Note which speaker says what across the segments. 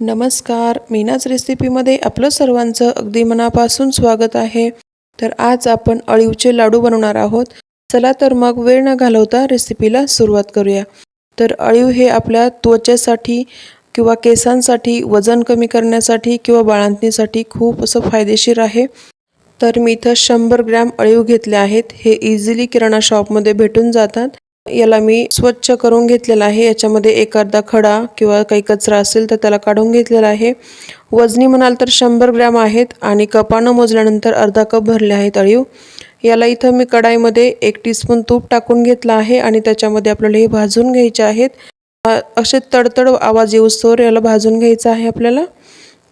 Speaker 1: नमस्कार मीनाच रेसिपीमध्ये आपलं सर्वांचं अगदी मनापासून स्वागत आहे. तर आज आपण अळीवचे लाडू बनवणार आहोत. चला तर मग वेळ न घालवता रेसिपीला सुरुवात करूया. तर अळीव हे आपल्या त्वचेसाठी किंवा केसांसाठी वजन कमी करण्यासाठी किंवा बाळंतीसाठी खूप असं फायदेशीर आहे. तर मी इथं शंभर ग्रॅम अळीव घेतले आहेत. हे इझिली किराणा शॉपमध्ये भेटून जातात. याला मी स्वच्छ करून घेतलेला आहे. याच्यामध्ये एक अर्धा खडा किंवा काही कचरा असेल तर त्याला काढून घेतलेला आहे. वजनी म्हणाल तर शंभर ग्रॅम आहेत आणि कपानं मोजल्यानंतर अर्धा कप भरले आहेत अळीव. याला इथं मी कढाईमध्ये एक टीस्पून तूप टाकून घेतलं आहे आणि त्याच्यामध्ये आपल्याला हे भाजून घ्यायचे आहेत. असे तडतड आवाज येऊस्तोवर याला भाजून घ्यायचं आहे आपल्याला.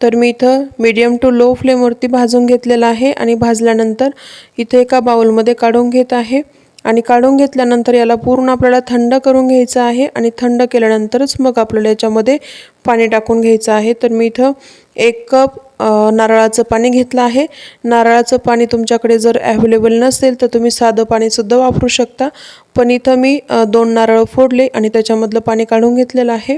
Speaker 1: तर मी इथं मीडियम टू लो फ्लेमवरती भाजून घेतलेलं आहे आणि भाजल्यानंतर इथे एका बाउलमध्ये काढून घेत आहे. आणि काढून घेतल्यानंतर याला पूर्ण आपल्याला थंड करून घ्यायचं आहे आणि थंड केल्यानंतरच मग आपल्याला याच्यामध्ये पाणी टाकून घ्यायचं आहे. तर मी इथं एक कप नारळाचं पाणी घेतलं आहे. नारळाचं पाणी तुमच्याकडे जर ॲव्हेलेबल नसेल तर तुम्ही साधं पाणीसुद्धा वापरू शकता. पण इथं मी दोन नारळ फोडले आणि त्याच्यामधलं पाणी काढून घेतलेलं आहे.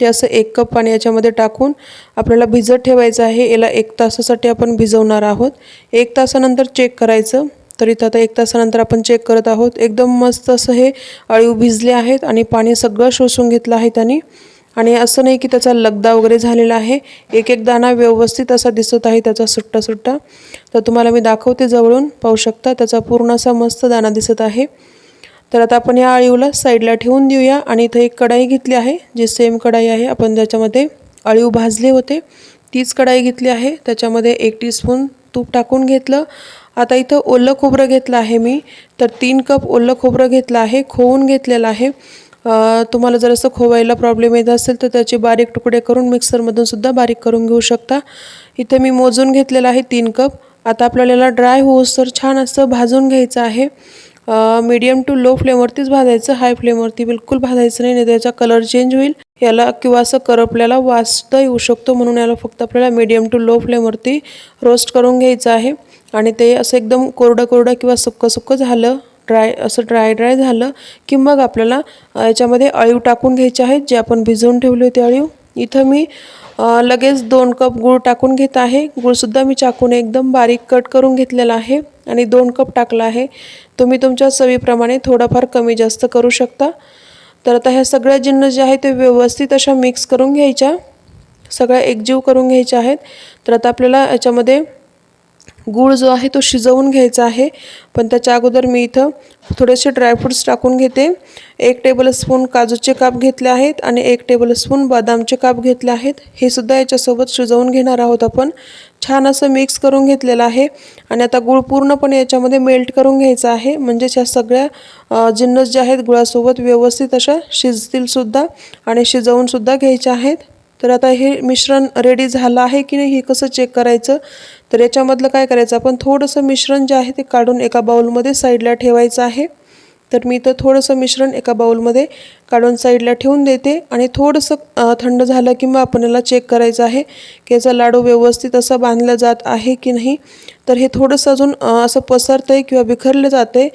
Speaker 1: ते असं एक कप पाणी याच्यामध्ये टाकून आपल्याला भिजत ठेवायचं आहे. याला एक तासासाठी आपण भिजवणार आहोत. एक तासानंतर चेक करायचं. तर इथं आता एक तासानंतर आपण चेक करत आहोत. एकदम मस्त असं हे अळीव भिजले आहेत आणि पाणी सगळं शोषून घेतलं आहे त्यांनी. आणि असं नाही की त्याचा लगदा वगैरे झालेला आहे. एक एक दाणा व्यवस्थित असा दिसत आहे त्याचा सुट्टा सुट्टा तर तुम्हाला मी दाखवते जवळून. पाहू शकता त्याचा पूर्ण असा मस्त दाणा दिसत आहे. तर आता आपण या अळीवला साईडला ठेवून देऊया. आणि इथं एक कढाई घेतली आहे जी सेम कढाई आहे. आपण ज्याच्यामध्ये अळीव भाजले होते तीच कढाई घेतली आहे. त्याच्यामध्ये एक टीस्पून तूप टाकून घेतलं. आता इथं ओलं खोबरं घेतलं आहे मी. तर तीन कप ओलं खोबरं घेतलं आहे. खोवून घेतलेलं आहे. तुम्हाला जर असं खोवायला प्रॉब्लेम येत असेल तर त्याचे बारीक तुकडे करून मिक्सरमधून सुद्धा बारीक करून घेऊ शकता. इथे मी मोजून घेतलेलं आहे तीन कप. आता आपल्याला ड्राय होऊस तर छान असं भाजून घ्यायचं आहे. मीडियम टू लो फ्लेमवरतीच भाजायचं. हाय फ्लेमवरती बिलकुल भाजायचं नाही नाही त्याचा कलर चेंज होईल. याला किंवा असं करपल्याला वाजता येऊ शकतो म्हणून याला फक्त आपल्याला मीडियम टू लो फ्लेमवरती रोस्ट करून घ्यायचं आहे. आणि ते असं एकदम कोरडं कोरडं किंवा सुक्कं सुक्कं झालं ड्राय असं ड्राय ड्राय झालं की मग आपल्याला याच्यामध्ये अळीव टाकून घ्यायचे आहेत जे आपण भिजवून ठेवले होते अळीव. इथं मी लगेच दोन कप गूळ टाकून घेत आहे. गूळसुद्धा मी चाकूने एकदम बारीक कट करून घेतलेला आहे आणि दोन कप टाकला आहे. तुम्ही तुमच्या चवीप्रमाणे थोडाफार कमी जास्त करू शकता. तर आता ह्या सगळ्या जिन्न जे आहे ते व्यवस्थित अशा मिक्स करून घ्यायच्या. सगळ्या एकजीव करून घ्यायच्या आहेत. तर आता आपल्याला याच्यामध्ये गूळ जो आहे तो शिजवून घ्यायचा आहे. पण त्याच्या अगोदर मी इथं थोडेसे ड्रायफ्रूट्स टाकून घेते. एक टेबलस्पून काजूचे काप घेतले आहेत आणि एक टेबलस्पून बदामचे काप घेतले आहेत. हे सुद्धा याच्यासोबत शिजवून घेणार आहोत आपण. छान असं मिक्स करून घेतलेलं आहे. आणि आता गूळ पूर्णपणे याच्यामध्ये मेल्ट करून घ्यायचा आहे. म्हणजेच ह्या सगळ्या जिन्नस जे आहेत गुळासोबत व्यवस्थित अशा शिजतीलसुद्धा आणि शिजवूनसुद्धा घ्यायच्या आहेत. तर आता हे मिश्रण रेडी झालं आहे की नाही हे कसं चेक करायचं? तर याच्यामधलं काय करायचं? आपण थोडंसं मिश्रण जे आहे ते काढून एका बाउलमध्ये साईडला ठेवायचं आहे. तर मी इथं थोडंसं मिश्रण एका बाउलमध्ये काढून साईडला ठेवून देते आणि थोडंसं थंड झालं किंवा आपण याला चेक करायचं आहे की याचा लाडू व्यवस्थित असा बांधला जात आहे की नाही. तर हे थोडंसं अजून असं पसरतं आहे किंवा बिखरलं जातं आहे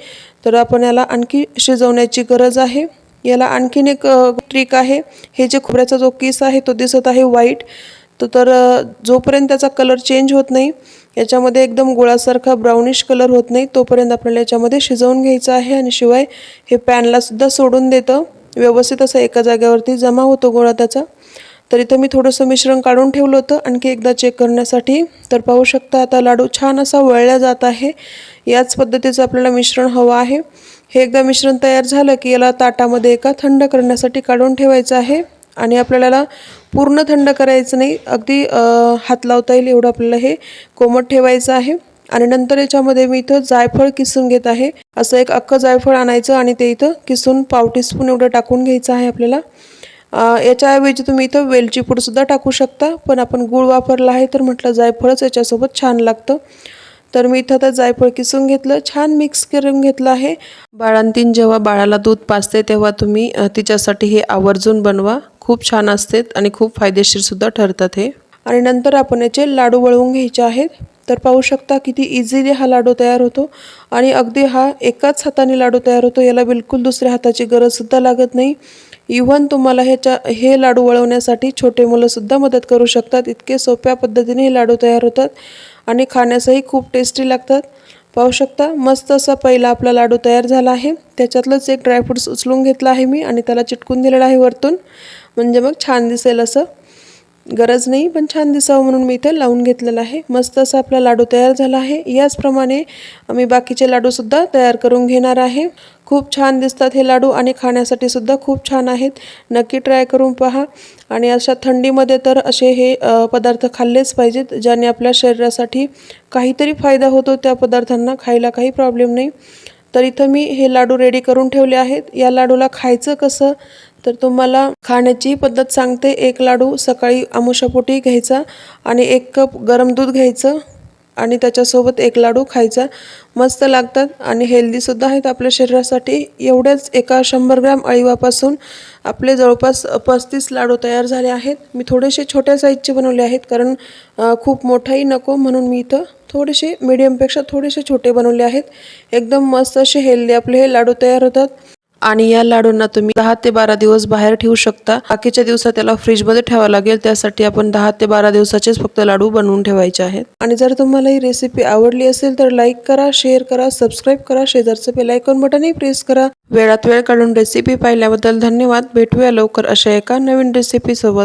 Speaker 1: तर आपण याला आणखी शिजवण्याची गरज आहे. याला आणखीन एक ट्रिक आहे. हे जे खोबऱ्याचा जो किस आहे तो दिसत आहे व्हाईट. तो तर जोपर्यंत त्याचा कलर चेंज होत नाही याच्यामध्ये एकदम गुळासारखा ब्राउनिश कलर होत नाही तोपर्यंत आपल्याला याच्यामध्ये शिजवून घ्यायचं आहे आणि शिवाय हे पॅनलासुद्धा सोडून देतं. व्यवस्थित असं एका जागेवरती जमा होतो गोळा त्याचा. तर इथं मी थोडंसं मिश्रण काढून ठेवलं होतं. आणखी एकदा चेक करण्यासाठी. तर पाहू शकता आता लाडू छान असा वळला जात आहे. याच पद्धतीचं आपल्याला मिश्रण हवं आहे. हे एकदा मिश्रण तयार झालं की याला ताटामध्ये एका थंड करण्यासाठी काढून ठेवायचं आहे. आणि आपल्याला पूर्ण थंड करायचं नाही. अगदी हात लावता येईल एवढं आपल्याला हे कोमट ठेवायचं आहे. आणि नंतर याच्यामध्ये मी इथं जायफळ किसून घेत आहे. असं एक अख्खं जायफळ आणायचं आणि ते इथं किसून पाव टीस्पून एवढं टाकून घ्यायचं आहे आपल्याला. याच्याऐवजी तुम्ही इथं वेलची पूडसुद्धा टाकू शकता. पण आपण गूळ वापरला आहे तर म्हटलं जायफळच याच्यासोबत छान लागतं. तर मी इथं आता जायफळ किसून घेतलं. छान मिक्स करून घेतलं आहे. बाळांतीन जेव्हा बाळाला दूध पाजते तेव्हा तुम्ही तिच्यासाठी हे आवर्जून बनवा. खूप छान असते आणि खूप फायदेशीरसुद्धा ठरतात हे. आणि नंतर आपण याचे लाडू वळवून घ्यायचे आहेत. तर पाहू शकता किती इझिली हा लाडू तयार होतो. आणि अगदी हा एकाच हाताने लाडू तयार होतो याला बिलकुल दुसऱ्या हाताची गरजसुद्धा लागत नाही. इव्हन तुम्हाला ह्याच्या हे लाडू वळवण्यासाठी छोटे मुलंसुद्धा मदत करू शकतात. इतके सोप्या पद्धतीने हे लाडू तयार होतात आणि खाण्यासही खूप टेस्टी लागतात. पाहू शकता मस्त असा पहिला आपला लाडू तयार झाला आहे. त्याच्यातलंच एक ड्रायफ्रूट्स उचलून घेतला आहे मी आणि त्याला चिटकून दिलेला आहे वरतून. म्हणजे मग छान दिसेल असं. गरज नाही पण छान दिसावं म्हणून मी इथे लावून घेतलेलं आहे. मस्त असा आपला लाडू तयार झाला आहे. याचप्रमाणे मी बाकीचे लाडूसुद्धा तयार करून घेणार आहे. खूप छान दिसतात हे लाडू आणि खाण्यासाठी सुद्धा खूप छान आहेत. नक्की ट्राय करून पहा. आणि अशा थंडीमध्ये तर असे हे पदार्थ खाल्लेच पाहिजेत ज्याने आपल्या शरीरासाठी काहीतरी फायदा होतो त्या पदार्थांना खायला काही प्रॉब्लेम नाही. तर इथं मी हे लाडू रेडी करून ठेवले आहेत. या लाडूला खायचं कसं? तर तुम्हाला खाण्याची पद्धत सांगते. एक लाडू सकाळी आमुषापोटी घ्यायचा आणि एक कप गरम दूध घ्यायचं आणि त्याच्यासोबत एक लाडू खायचा. मस्त लागतात आणि हेल्दीसुद्धा आहेत आपल्या शरीरासाठी. एवढ्याच एका शंभर ग्रॅम अळीवापासून आपले जवळपास पस्तीस लाडू तयार झाले आहेत. मी थोडेसे छोट्या साईजचे बनवले आहेत कारण खूप मोठाही नको म्हणून मी इथं थोडेसे मीडियमपेक्षा थोडेसे छोटे बनवले आहेत. एकदम मस्त असे हेल्दी आपले हे लाडू तयार होतात. आणि या लाडूंना तुम्ही दहा ते बारा दिवस बाहेर ठेवू शकता. बाकीच्या दिवसात त्याला फ्रीजमध्ये ठेवावं लागेल. त्यासाठी आपण दहा ते बारा दिवसाचेच फक्त लाडू बनवून ठेवायचे आहेत. आणि जर तुम्हाला ही रेसिपी आवडली असेल तर लाईक करा शेअर करा सबस्क्राईब करा शेजारचं बेलायकॉन बटनही प्रेस करा. वेळात वेळ काढून रेसिपी पाहिल्याबद्दल धन्यवाद. भेटूया लवकर अशा एका नवीन रेसिपी सोबत.